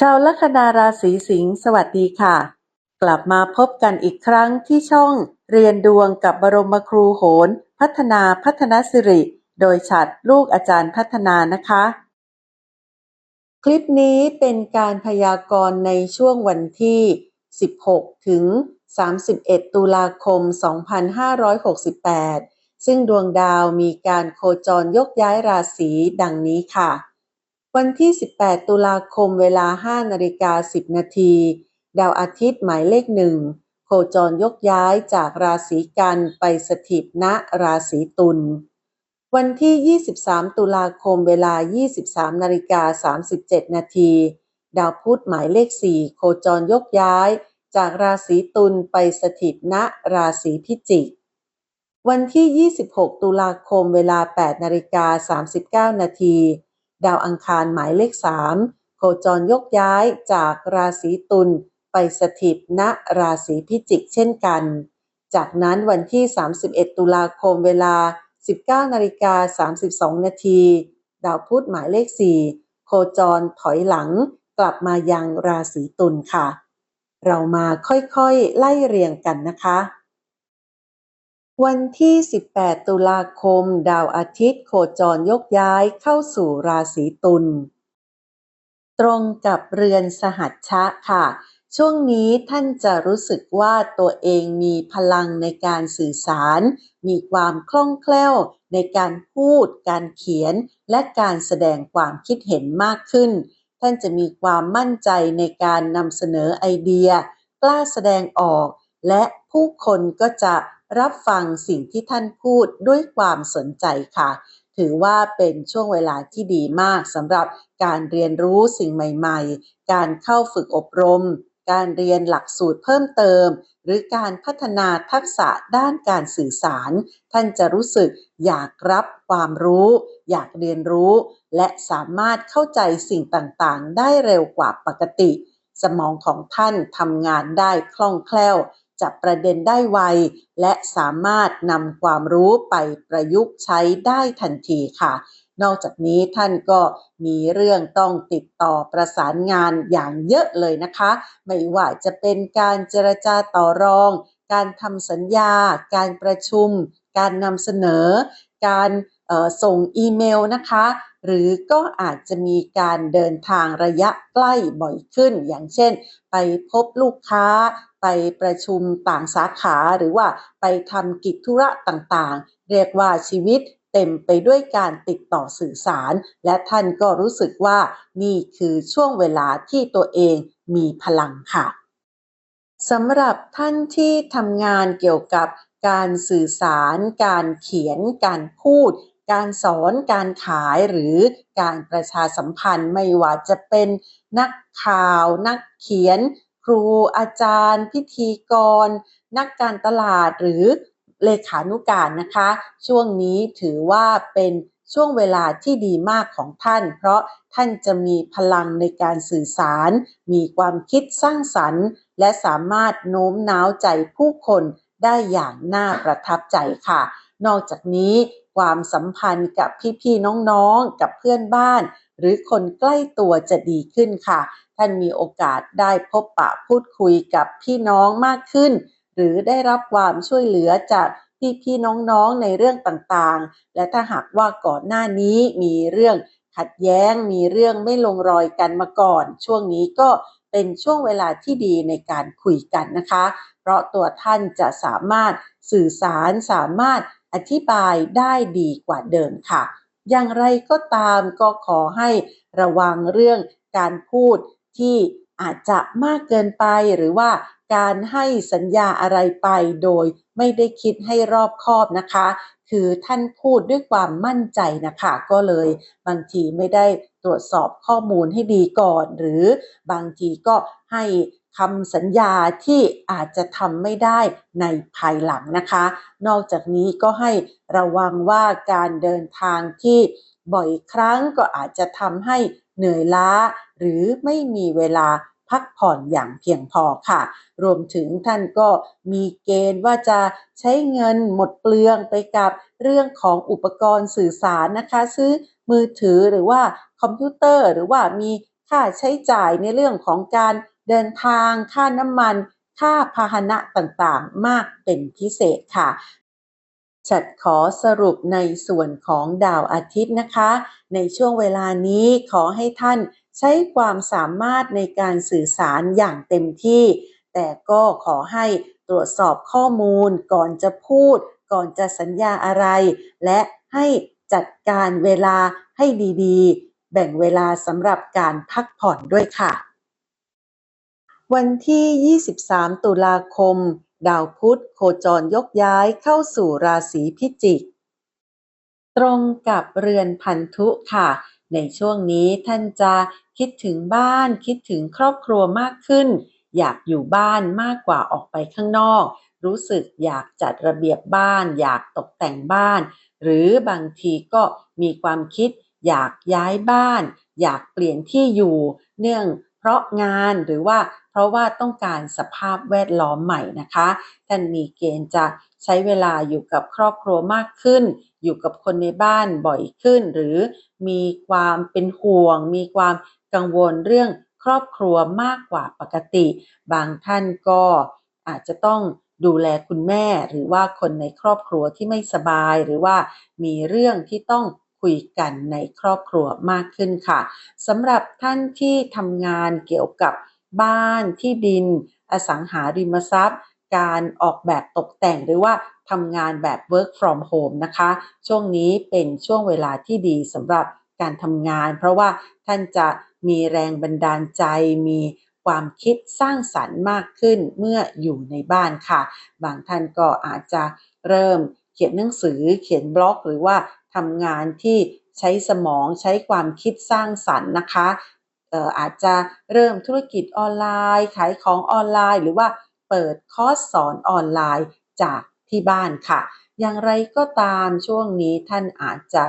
ชาวลัคนาราศีสิงห์สวัสดีค่ะ กลับมาพบกันอีกครั้งที่ช่องเรียนดวงกับบรมครูโหน พัฒนาพัฒนสิริ โดยฉัดลูกอาจารย์พัฒนานะคะ คลิปนี้เป็นการพยากรณ์ในช่วงวันที่ 16 ถึง 31 ตุลาคม 2568 ซึ่งดวงดาวมีการโคจรยกย้ายราศีดังนี้ค่ะ วันที่ 18 ตุลาคมเวลา 5 นาฬิกา 10 นาที ดาวอาทิตย์หมายเลขหนึ่งโคจรยกย้ายจากราศีกันไปสถิตณราศีตุล วันที่ 23 ตุลาคมเวลา 23 นาฬิกา 37 นาที ดาวพุธหมายเลข4โคจรยกย้ายจากราศีตุลไปสถิตณราศีพิจิก วันที่ 26 ตุลาคมเวลา 8 นาฬิกา 39 นาที ดาวอังคารหมายเลขสามโคจรยกย้ายจากราศีตุลไปสถิตณราศีพิจิกเช่นกัน จากนั้นวันที่ 31 ตุลาคมเวลา 19นาฬิกา32 นาที ดาวพุธหมายเลข 4 โคจรถอยหลังกลับมายังราศีตุลค่ะ เรามาค่อยๆไล่เรียงกันนะคะ วันที่ 18 ตุลาคม ดาวอาทิตย์โคจรยกย้ายเข้าสู่ราศีตุล ตรงกับเรือนสหัชชะค่ะ ช่วงนี้ท่านจะรู้สึกว่าตัวเองมีพลังในการสื่อสาร มีความคล่องแคล่วในการพูด การเขียน และการแสดงความคิดเห็นมากขึ้น ท่านจะมีความมั่นใจในการนำเสนอไอเดีย กล้าแสดงออก และผู้คนก็จะรับฟังสิ่งที่ท่านพูดด้วยความสนใจค่ะ ถือว่าเป็นช่วงเวลาที่ดีมากสำหรับการเรียนรู้สิ่งใหม่ๆ การเข้าฝึกอบรม การเรียนหลักสูตรเพิ่มเติม หรือการพัฒนาทักษะด้านการสื่อสาร ท่านจะรู้สึกอยากรับความรู้ อยากเรียนรู้ และสามารถเข้าใจสิ่งต่างๆ ได้เร็วกว่าปกติ สมองของท่านทำงานได้คล่องแคล่ว จับประเด็นได้ไว และสามารถนำความรู้ไปประยุกต์ใช้ได้ทันทีค่ะ นอกจากนี้ท่านก็มีเรื่องต้องติดต่อประสานงานอย่างเยอะเลยนะคะ ไม่ว่าจะเป็นการเจรจาต่อรอง การทำสัญญา การประชุม การนำเสนอ การ ส่งอีเมลนะคะ หรือก็อาจจะมีการเดินทางระยะใกล้บ่อยขึ้น อย่างเช่น ไปพบลูกค้า ไปประชุมต่างสาขาหรือว่าไปทำกิจธุระต่างๆ เรียกว่าชีวิตเต็มไปด้วยการติดต่อสื่อสาร และท่านก็รู้สึกว่านี่คือช่วงเวลาที่ตัวเองมีพลังค่ะสำหรับท่านที่ทำงานเกี่ยวกับการสื่อสาร การเขียน การพูด การสอนการขายหรือการประชาสัมพันธ์ไม่ว่าจะเป็นนักข่าว นักเขียน ครูอาจารย์ พิธีกร นักการตลาดหรือเลขานุการนะคะ ช่วงนี้ถือว่าเป็นช่วงเวลาที่ดีมากของท่าน เพราะท่านจะมีพลังในการสื่อสาร มีความคิดสร้างสรรค์ และสามารถโน้มน้าวใจผู้คนได้อย่างน่าประทับใจค่ะ นอกจากนี้ ความสัมพันธ์กับพี่ๆน้องๆ กับเพื่อนบ้าน หรือคนใกล้ตัวจะดีขึ้นค่ะ ท่านมีโอกาสได้พบปะพูดคุยกับพี่น้องมากขึ้น หรือได้รับความช่วยเหลือจากพี่พี่น้องๆในเรื่องต่างๆ และถ้าหากว่าก่อนหน้านี้มีเรื่องขัดแย้งมีเรื่องไม่ลงรอยกันมาก่อน ช่วงนี้ก็เป็นช่วงเวลาที่ดีในการคุยกันนะคะ เพราะตัวท่านจะสามารถสื่อสารสามารถอธิบายได้ดีกว่าเดิมค่ะ อย่างไรก็ตามก็ขอให้ระวังเรื่องการพูดที่อาจจะมากเกินไปหรือว่าการให้สัญญาอะไรไปโดยไม่ได้คิดให้รอบคอบนะคะ คือท่านพูดด้วยความมั่นใจนะคะ ก็เลยบางทีไม่ได้ตรวจสอบข้อมูลให้ดีก่อน หรือบางทีก็ให้ คำสัญญาที่อาจจะทำไม่ได้ในภายหลังนะคะ นอกจากนี้ก็ให้ระวังว่าการเดินทางที่บ่อยครั้งก็อาจจะทำให้เหนื่อยล้า หรือไม่มีเวลาพักผ่อนอย่างเพียงพอค่ะ รวมถึงท่านก็มีเกณฑ์ว่าจะใช้เงินหมดเปลืองไปกับเรื่องของอุปกรณ์สื่อสารนะคะ ซื้อมือถือหรือว่าคอมพิวเตอร์ หรือว่ามีค่าใช้จ่ายในเรื่องของการ เดินทางค่าน้ำมันค่าพาหนะต่างๆ มากเป็นพิเศษค่ะฉัดขอสรุปในส่วนของดาวอาทิตย์นะคะ ในช่วงเวลานี้ขอให้ท่านใช้ความสามารถในการสื่อสารอย่างเต็มที่ แต่ก็ขอให้ตรวจสอบข้อมูลก่อนจะพูด ก่อนจะสัญญาอะไร และให้จัดการเวลาให้ดีๆ แบ่งเวลาสำหรับการพักผ่อนด้วยค่ะ วันที่ 23 ตุลาคม ดาวพุธโคจรยกย้ายเข้าสู่ราศีพิจิก ตรงกับเรือนพันธุค่ะ ในช่วงนี้ท่านจะคิดถึงบ้านคิดถึงครอบครัวมากขึ้น อยากอยู่บ้านมากกว่าออกไปข้างนอก รู้สึกอยากจัดระเบียบบ้าน อยากตกแต่งบ้าน หรือบางทีก็มีความคิด อยากย้ายบ้าน อยากเปลี่ยนที่อยู่ เนื่องเพราะงานหรือว่า เพราะว่าต้องการสภาพแวดล้อมใหม่นะคะท่านมีเกณฑ์จะใช้เวลาอยู่กับครอบครัวมากขึ้น อยู่กับคนในบ้านบ่อยขึ้น หรือมีความเป็นห่วง มีความกังวลเรื่องครอบครัวมากกว่าปกติ บางท่านก็อาจจะต้องดูแลคุณแม่ หรือว่าคนในครอบครัวที่ไม่สบาย หรือว่ามีเรื่องที่ต้องคุยกันในครอบครัวมากขึ้นค่ะสำหรับท่านที่ทำงานเกี่ยวกับ บ้านที่ดิน อสังหาริมทรัพย์ การออกแบบตกแต่งหรือว่าทำงานแบบ work from home นะคะ ช่วงนี้เป็นช่วงเวลาที่ดีสำหรับการทำงาน เพราะว่าท่านจะมีแรงบันดาลใจ มีความคิดสร้างสรรค์มากขึ้นเมื่ออยู่ในบ้านค่ะ บางท่านก็อาจจะเริ่มเขียนหนังสือเขียนบล็อก หรือว่าทำงานที่ใช้สมองใช้ความคิดสร้างสรรค์นะคะ อาจจะเริ่มธุรกิจออนไลน์ ขายของออนไลน์ หรือว่าเปิดคอร์สสอนออนไลน์จากที่บ้านค่ะ อย่างไรก็ตามช่วงนี้ท่านอาจจะ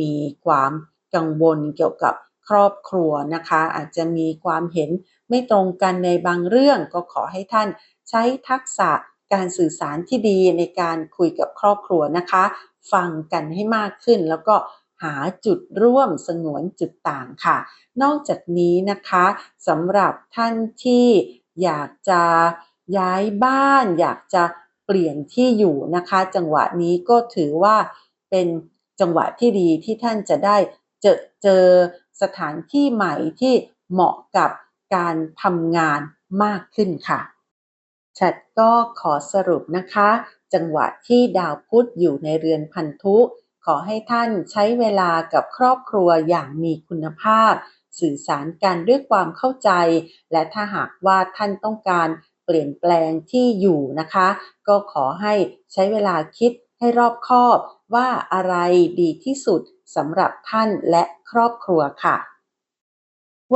มีความกังวลเกี่ยวกับครอบครัวนะคะ อาจจะมีความเห็นไม่ตรงกันในบางเรื่องก็ขอให้ท่านใช้ทักษะการสื่อสารที่ดีในการคุยกับครอบครัวนะคะ ฟังกันให้มากขึ้นแล้วก็ หาจุดร่วมสงวนจุดต่างค่ะ นอกจากนี้นะคะสำหรับท่านที่อยากจะย้ายบ้าน อยากจะเปลี่ยนที่อยู่นะคะ จังหวะนี้ก็ถือว่าเป็นจังหวะที่ดีที่ท่านจะได้เจอเจอสถานที่ใหม่ที่เหมาะกับการทำงานมากขึ้นค่ะฉัดก็ขอสรุปนะคะ จังหวะที่ดาวพุธอยู่ในเรือนพันธุ ขอให้ท่านใช้เวลากับครอบครัวอย่างมีคุณภาพ สื่อสารกันด้วยความเข้าใจ และถ้าหากว่าท่านต้องการเปลี่ยนแปลงที่อยู่นะคะ ก็ขอให้ใช้เวลาคิดให้รอบคอบว่าอะไรดีที่สุดสำหรับท่านและครอบครัวค่ะ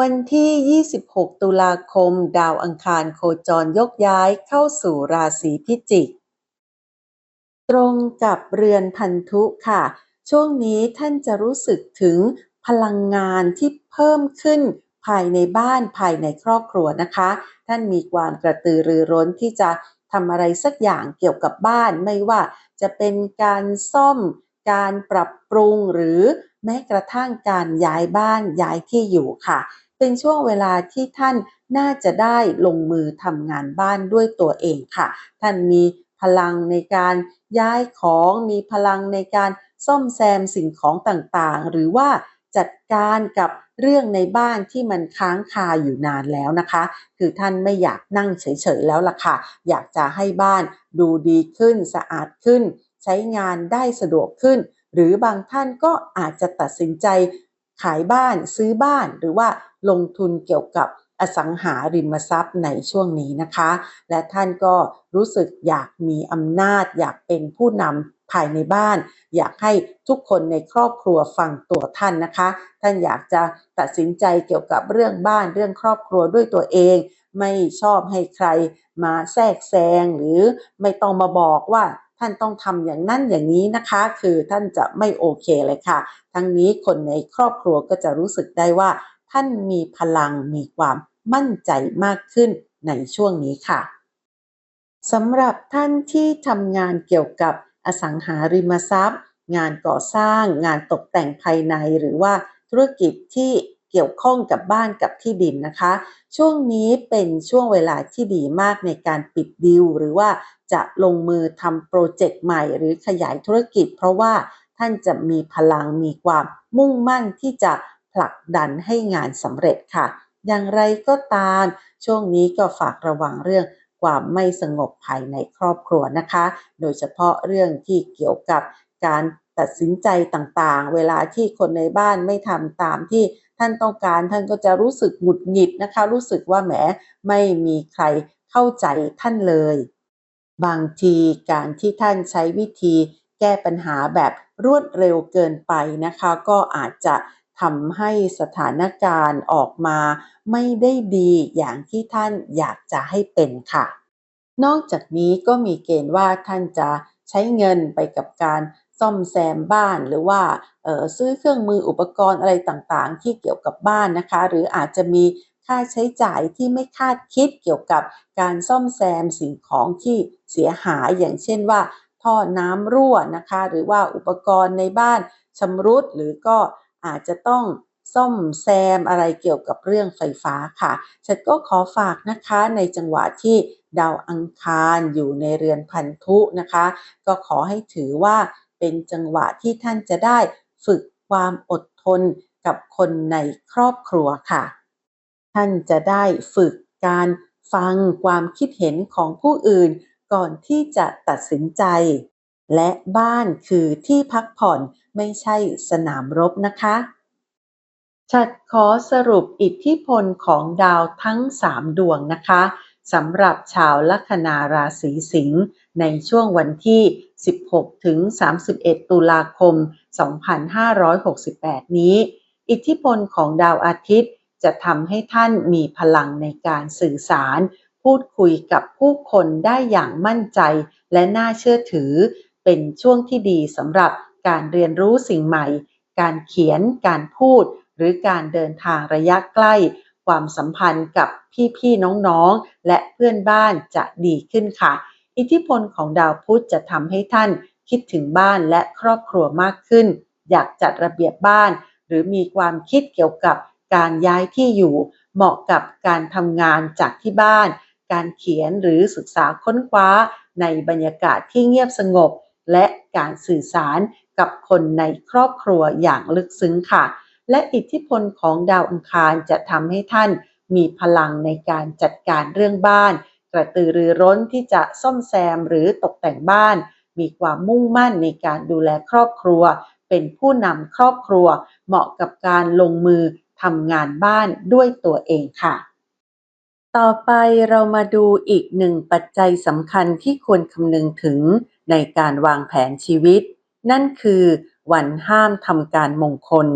วันที่ 26 ตุลาคม ดาวอังคารโคจรยกย้ายเข้าสู่ราศีพิจิก ตรงกับเรือนพันธุค่ะ ช่วงนี้ท่านจะรู้สึกถึงพลังงานที่เพิ่มขึ้นภายในบ้านภายในครอบครัวนะคะ ท่านมีความกระตือรือร้นที่จะทำอะไรสักอย่างเกี่ยวกับบ้านไม่ว่าจะเป็นการซ่อม การปรับปรุงหรือแม้กระทั่งการย้ายบ้านย้ายที่อยู่ค่ะ เป็นช่วงเวลาที่ท่านน่าจะได้ลงมือทำงานบ้านด้วยตัวเองค่ะ ท่านมี พลังในการย้ายของมีพลังในการซ่อมแซมสิ่งของต่างๆ หรือว่าจัดการกับเรื่องในบ้านที่มันค้างคาอยู่นานแล้วนะคะ คือท่านไม่อยากนั่งเฉยๆแล้วล่ะค่ะ อยากจะให้บ้านดูดีขึ้นสะอาดขึ้น ใช้งานได้สะดวกขึ้น หรือบางท่านก็อาจจะตัดสินใจขายบ้านซื้อบ้านหรือว่าลงทุนเกี่ยวกับ อสังหาริมทรัพย์ในช่วงนี้นะคะ และท่านก็รู้สึกอยากมีอำนาจ อยากเป็นผู้นำภายในบ้าน อยากให้ทุกคนในครอบครัวฟังตัวท่านนะคะ ท่านอยากจะตัดสินใจเกี่ยวกับเรื่องบ้านเรื่องครอบครัวด้วยตัวเองไม่ชอบให้ใครมาแทรกแซงหรือไม่ต้องมาบอกว่าท่านต้องทำอย่างนั้นอย่างนี้นะคะ คือท่านจะไม่โอเคเลยค่ะ ทั้งนี้คนในครอบครัวก็จะรู้สึกได้ว่า ท่านมีพลังมีความ มั่นใจมากขึ้นในช่วงนี้ค่ะสำหรับท่านที่ทำงานเกี่ยวกับอสังหาริมทรัพย์ งานก่อสร้าง งานตกแต่งภายในหรือว่าธุรกิจที่เกี่ยวข้องกับบ้านกับที่ดินนะคะ ช่วงนี้เป็นช่วงเวลาที่ดีมากในการปิดดีลหรือว่าจะลงมือทำโปรเจกต์ใหม่หรือขยายธุรกิจ เพราะว่าท่านจะมีพลังมีความมุ่งมั่นที่จะผลักดันให้งานสำเร็จค่ะ อย่างไรก็ตาม ช่วงนี้ก็ฝากระวังเรื่องความไม่สงบภายในครอบครัวนะคะ โดยเฉพาะเรื่องที่เกี่ยวกับการตัดสินใจต่างๆ เวลาที่คนในบ้านไม่ทำตามที่ท่านต้องการ ท่านก็จะรู้สึกหงุดหงิดนะคะ รู้สึกว่าแหมไม่มีใครเข้าใจท่านเลย บางทีการที่ท่านใช้วิธีแก้ปัญหาแบบรวดเร็วเกินไปนะคะ ก็อาจจะ ทำให้สถานการณ์ออกมาไม่ได้ดีอย่างที่ท่านอยากจะให้เป็นค่ะ นอกจากนี้ก็มีเกณฑ์ว่าท่านจะใช้เงินไปกับการซ่อมแซมบ้านหรือว่าซื้อเครื่องมืออุปกรณ์อะไรต่างๆ ที่เกี่ยวกับบ้านนะคะ หรืออาจจะมีค่าใช้จ่ายที่ไม่คาดคิดเกี่ยวกับการซ่อมแซมสิ่งของที่เสียหายอย่างเช่นว่า ท่อน้ำรั่วนะคะ หรือว่าอุปกรณ์ในบ้านชำรุดหรือก็ อาจจะต้องซ่อมแซมอะไรเกี่ยวกับเรื่องไฟฟ้าค่ะ ฉันก็ขอฝากนะคะในจังหวะที่ดาวอังคารอยู่ในเรือนพันธุนะคะ ก็ขอให้ถือว่าเป็นจังหวะที่ท่านจะได้ฝึกความอดทนกับคนในครอบครัวค่ะ ท่านจะได้ฝึกการฟังความคิดเห็นของผู้อื่นก่อนที่จะตัดสินใจ และบ้านคือที่พักผ่อนไม่ใช่สนามรบนะคะ ฉัดขอสรุปอิทธิพลของดาวทั้ง 3 ดวงนะคะสำหรับชาวลัคนาราศีสิงห์ในช่วงวันที่ 16 ถึง 31 ตุลาคม 2568 นี้ อิทธิพลของดาวอาทิตย์ จะทำให้ท่านมีพลังในการสื่อสาร พูดคุยกับผู้คนได้อย่างมั่นใจและน่าเชื่อถือ เป็นช่วงที่ดีสำหรับการเรียนรู้สิ่งใหม่ การเขียน การพูด หรือการเดินทางระยะใกล้ ความสัมพันธ์กับพี่ๆน้องๆ และเพื่อนบ้านจะดีขึ้นค่ะ อิทธิพลของดาวพุธจะทำให้ท่านคิดถึงบ้านและครอบครัวมากขึ้น อยากจัดระเบียบบ้าน หรือมีความคิดเกี่ยวกับการย้ายที่อยู่ เหมาะกับการทำงานจากที่บ้าน การเขียนหรือศึกษาค้นคว้าในบรรยากาศที่เงียบสงบ และการสื่อสารกับคนในครอบครัวอย่างลึกซึ้งค่ะ และอิทธิพลของดาวอังคารจะทำให้ท่านมีพลังในการจัดการเรื่องบ้าน กระตือรือร้นที่จะซ่อมแซมหรือตกแต่งบ้าน มีความมุ่งมั่นในการดูแลครอบครัว เป็นผู้นำครอบครัว เหมาะกับการลงมือทำงานบ้านด้วยตัวเองค่ะ ต่อไปเรามาดูอีกหนึ่งปัจจัยสำคัญที่ควรคำนึงถึง ในการวางแผนชีวิต นั่นคือวันห้ามทำการมงคล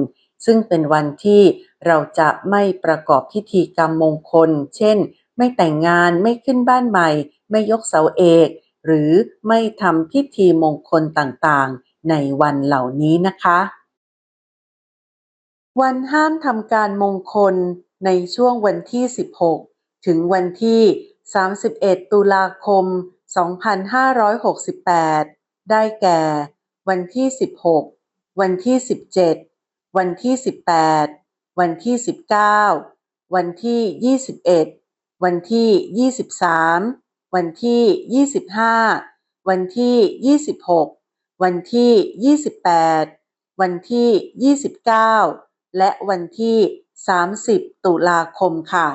ซึ่งเป็นวันที่เราจะไม่ประกอบพิธีกรรมมงคล เช่น ไม่แต่งงานไม่ขึ้นบ้านใหม่ ไม่ยกเสาเอก หรือไม่ทำพิธีมงคลต่างๆ ในวันเหล่านี้นะคะ วันห้ามทำการมงคลในช่วงวันที่ 16 ถึงวันที่ 31 ตุลาคม 2568 ได้แก่ วันที่ 16 วันที่ 17 วันที่ 18 วันที่ 19 วันที่ 21 วันที่ 23 วันที่ 25 วันที่ 26 วันที่ 28 วันที่ 29 และวันที่ 30 ตุลาคมค่ะ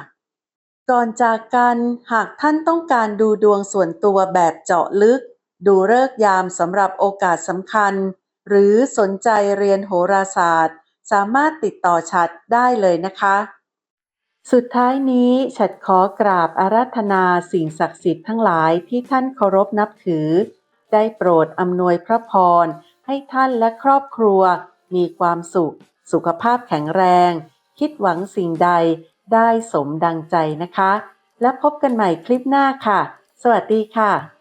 ก่อนจากกันหากท่านต้องการดูดวงส่วนตัวแบบเจาะลึก ดูเลิกยามสำหรับโอกาสสำคัญ หรือสนใจเรียนโหราศาสตร์ สามารถติดต่อฉัดได้เลยนะคะ สุดท้ายนี้ฉัดขอกราบอาราธนาสิ่งศักดิ์สิทธิ์ทั้งหลายที่ท่านเคารพนับถือ ได้โปรดอำนวยพระพร ให้ท่านและครอบครัว มีความสุข สุขภาพแข็งแรง คิดหวังสิ่งใด ได้สมดังใจนะคะ และพบกันใหม่คลิปหน้าค่ะ สวัสดีค่ะ